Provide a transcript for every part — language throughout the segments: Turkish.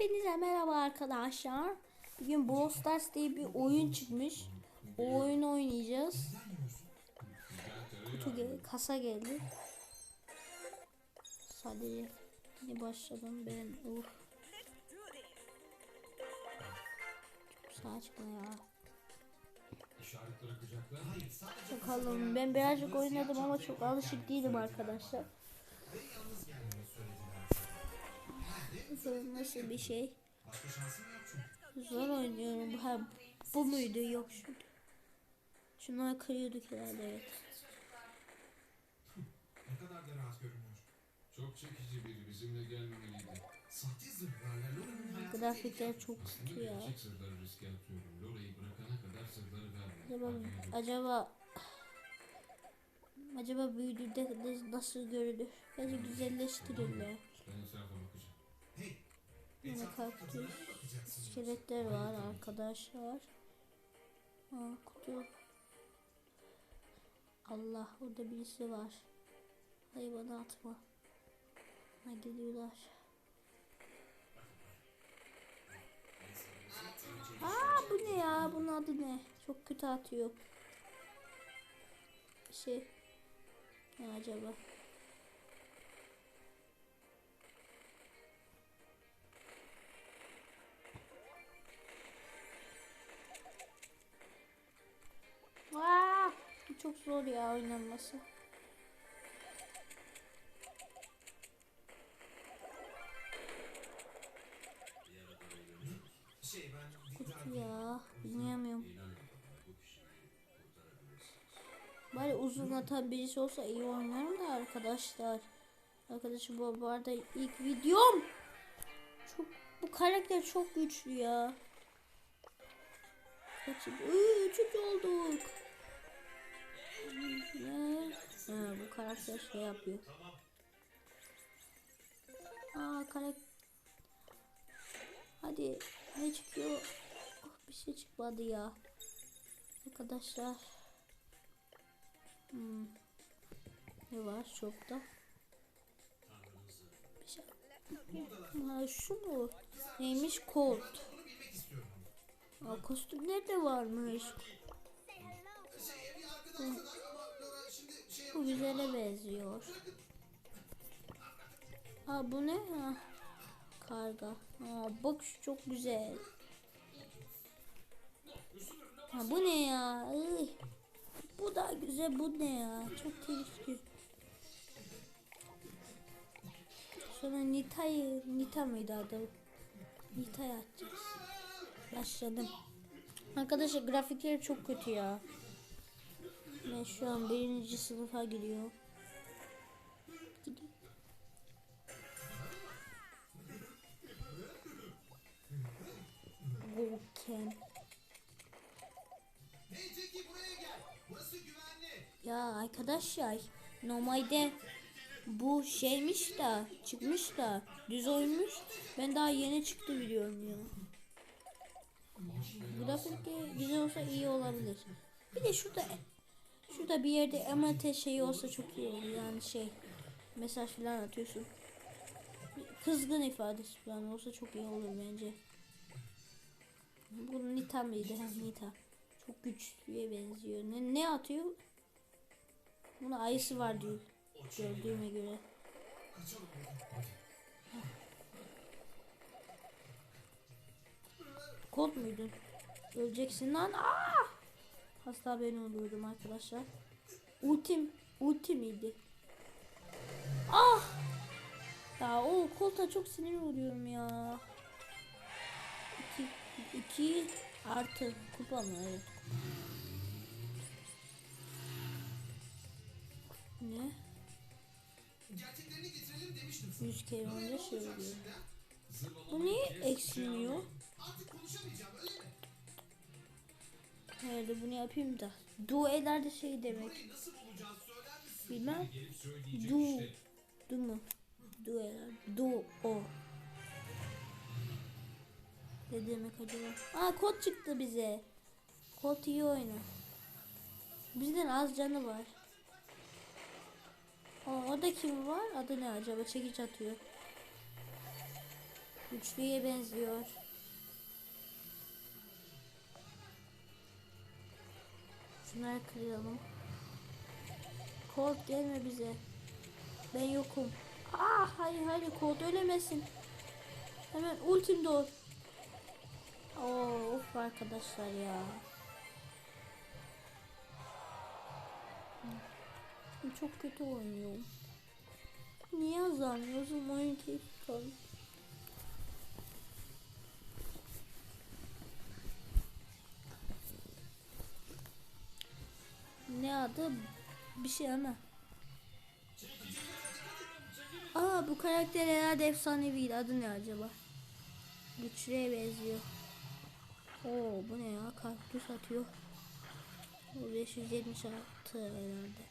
Hepinize merhaba arkadaşlar. Bugün Brawl Stars diye bir oyun çıkmış. O oyunu oynayacağız. Kutu gel kasa geldi. Sadece yeni başladım ben. Uh. Çok saçma ya. Bakalım ben birazcık oynadım ama çok alışık değilim arkadaşlar. Bakalım nasıl bir şey. Zor oynuyorum. Ha, bu muydu? Yok şu. Şunları kırıyorduk herhalde evet. Ne kadar da rahat görünüyor. Çok çekici biri bizimle gelmemeliydi. Sahte zırhlarla Lora'nın hayatını Grafikler çok kötü ya. gerçek sırları riske atıyorum. Lora'yı bırakana kadar sırları verme. Acaba, acaba acaba büyüdüğünde de nasıl görünür? Bence güzelleştirirler. Ben etrafa bakacağım. Yine kaktüs, iskeletler var arkadaşlar. Ha, kutu. Allah orada birisi var. Hayır bana atma. Ha geliyorlar. Aa bu ne ya? Bunun adı ne? Çok kötü atıyor. Şey. Ne acaba? Çok zor ya oynanması. Şey ben Kutu ya. Bilmiyorum. Bari uzun atan birisi olsa iyi oynarım da arkadaşlar. Arkadaşım bu, bu arada ilk videom. Çok bu karakter çok güçlü ya. Kaçın. Üçüncü olduk. Ne? Ha, bu karakter şey yapıyor. Aa karakter. Hadi ne çıkıyor? Oh, bir şey çıkmadı ya. Arkadaşlar. Hmm. Ne var çokta? Bir şey. Ha, şu mu? Neymiş Colt? Aa, kostümler de varmış. Bu güzele benziyor. Ha bu ne? Ha. Karga. Ha, bak şu çok güzel. Ha bu ne ya? Iy. Bu da güzel bu ne ya? Çok keyifli. Sonra Nita'yı, Nita mıydı adı? Nita'yı atacağız. Başladım. Arkadaşlar grafikleri çok kötü ya. Ben şu an birinci sınıfa gidiyor. Güvenli. Ya arkadaşlar normalde bu şeymiş de çıkmış da düz oymuş. Ben daha yeni çıktı biliyorum ya. Grafik de güzel olsa iyi olabilir. Bir de şurada şurada bir yerde emate şeyi olsa çok iyi olur yani şey mesaj falan atıyorsun. Kızgın ifadesi falan olsa çok iyi olur bence. Bu Nita mıydı? Ha, Nita. Çok güçlüye benziyor. Ne, ne atıyor? Buna ayısı var diyor. Gördüğüme göre. Kod muydun? Öleceksin lan. Aa! Hasta ben oluyordum arkadaşlar. Ultim. Ulti miydi? Ah! Ya o kolta çok sinir oluyorum ya. 2 2 artı kupa mı? Evet. Ne? Gerçeklerini getirelim demiştim sana. 100 kere önce şey oluyor. Bu niye eksilmiyor? artık konuşamayacağım Herhalde bunu yapayım da. Duelerde şey demek. Bilmem. Du. işte. Du mu? Dueler. Du o. Ne demek acaba? Aa kod çıktı bize. Kod iyi oynar. Bizden az canı var. Aa, orada kim var? Adı ne acaba? Çekiç atıyor. Güçlüye benziyor. Şunları kıralım. Colt gelme bize. Ben yokum. Aa hayır hayır Colt ölemesin. Hemen ultim doğur. Oo, of arkadaşlar ya. Çok kötü oynuyorum. Niye azalmıyorsun oyun keyfi kaldı. Ne adı? Bir şey ama. Aa bu karakter herhalde efsanevi. Adı ne acaba? Güçlüye benziyor. Oo bu ne ya? Kaktüs atıyor. Bu 576 herhalde.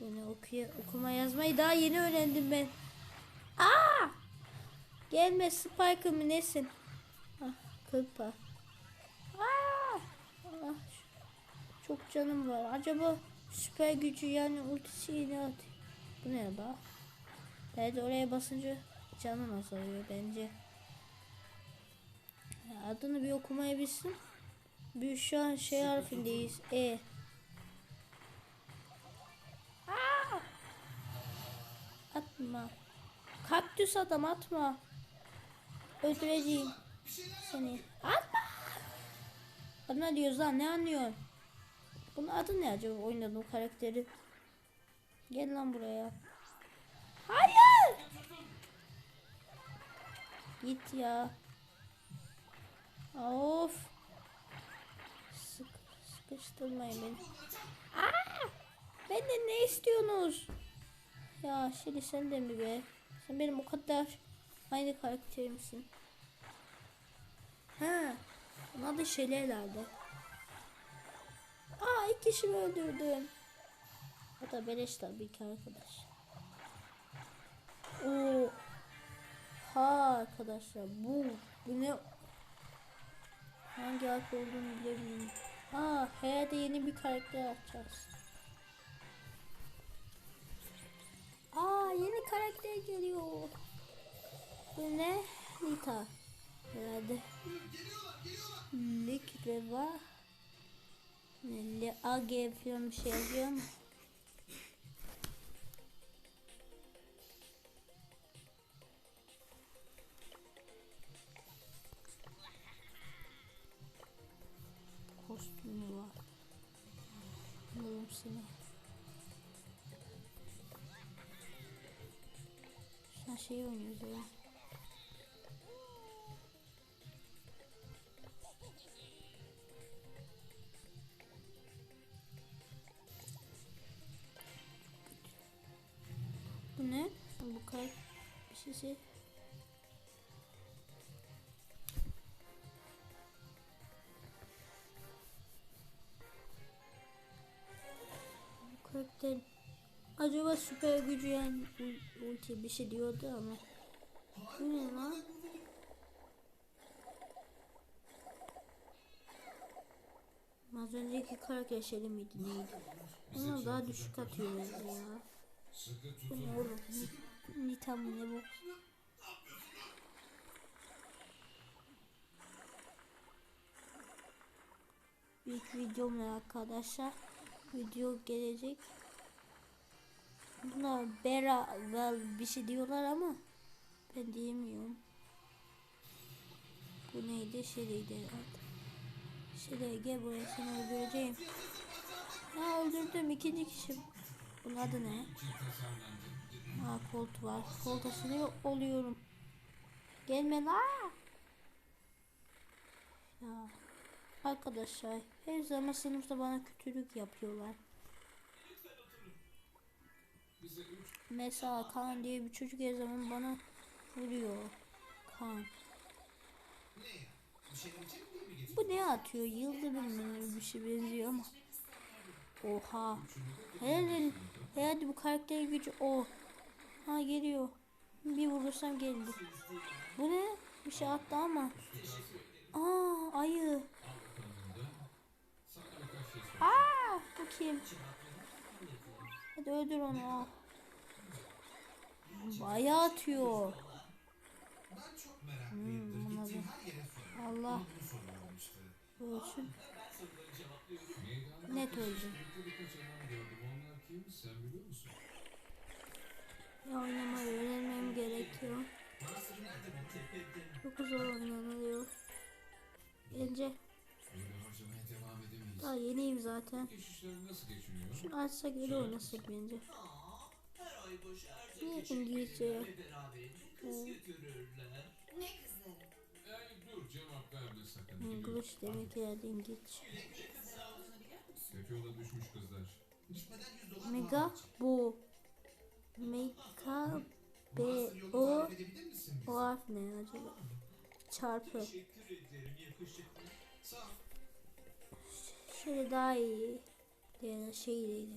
Bu ne okuya, okuma yazmayı daha yeni öğrendim ben. Aa! Gelme Spike mı nesin? Ah, kırpa. Aa! Ah, çok canım var. Acaba süper gücü yani ultisi ne atıyor? Bu ne bak? Evet oraya basınca canın azalıyor bence. Adını bir okumayı bilsin. Bir şu an şey harfindeyiz. E. Aa! Atma. Kaktüs adam atma. Öldüreceğim seni. Atma. Bana diyoruz lan ne anlıyorsun? Bunun adı ne acaba oynadığım karakteri? Gel lan buraya. Hayır. Git ya. Of. Sık, sıkıştırmayın beni. Aa! Benden ne istiyorsunuz? Ya şimdi sen de mi be? Sen benim o kadar aynı karakterimsin. Ha. Bunun adı Şeli herhalde. Aa iki kişi öldürdüm. O da beleş tabii ki arkadaş. Oo. Ha arkadaşlar bu bu ne hangi harf olduğunu bilemiyorum. Aa herhalde yeni bir karakter açacağız. Aa yeni karakter geliyor. Bu ne? Nita. Herhalde. Lik ve var. Ne? AG falan bir şey yazıyor ama. Kostümü var. Bulurum seni. Sen şey oynuyoruz ya. Ne? Bu kadar bir şey. Bu karakter acaba süper gücü yani ul- ulti bir şey diyordu ama bu ne lan? Az önceki karakter şeyli miydi neydi? Onlar daha düşük atıyor ya. Bu ne oğlum? Ne bu? İlk videom arkadaşlar? Video gelecek. Buna Bera vel bir şey diyorlar ama ben diyemiyorum. Bu neydi? Şeriydi herhalde. Şeriye gel buraya seni öldüreceğim. Ha öldürdüm ikinci kişi. Bunun adı ne? Ha kolt var. Kolta sinir oluyorum. Gelme la. Ya. Arkadaşlar her zaman sınıfta bana kötülük yapıyorlar. Mesela Kaan diye bir çocuk her zaman bana vuruyor. Kaan. Bu ne atıyor? Yıldırım bir şey benziyor ama. Oha. E hadi bu karakter gücü o. Ha geliyor. Bir vurursam geldi. Bu ne? Bir şey attı ama. Aa ayı. Aa bu kim? Hadi öldür onu. Bayağı atıyor. Hmm, Allah. Ölsün. Net öldü kim? Sen biliyor musun? Ya oynamayı öğrenmem gerekiyor. Çok zor oynanılıyor. Bence daha yeniyim zaten. Şunu açsak öyle oynasak bence. Niye İngilizce? Ne kızları? English demek herhalde İngilizce. Kötü yola düşmüş kızlar. Gitmeden 100 dolar Mega bu. Mega B O? O harf ne acaba? Çarpı. Şöyle daha iyi. Diğer şey değil.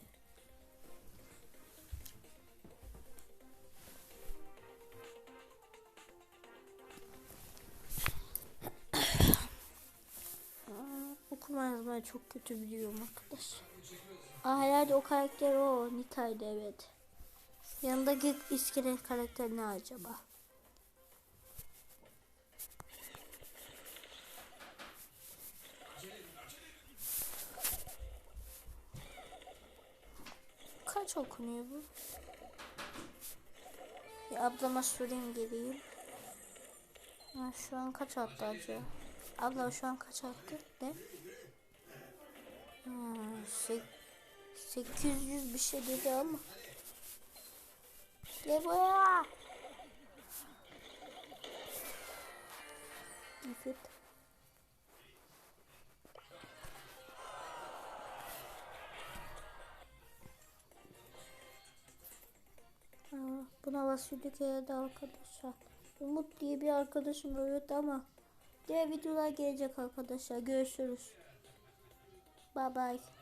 Okuma yazmayı çok kötü biliyorum arkadaş. Aa, herhalde o karakter o. Nita'ydı evet. Yanındaki iskelet karakter ne acaba? Kaç okunuyor bu? Bir ablama sorayım geleyim. Ha, şu an kaç attı acaba? Abla şu an kaç attı? Ne? Sek- 800 bir şey dedi ama. Gel buraya. Evet. Aa, buna basıyorduk herhalde arkadaşlar. Umut diye bir arkadaşım öğretti ama diğer videolar gelecek arkadaşlar. Görüşürüz. Bye bye.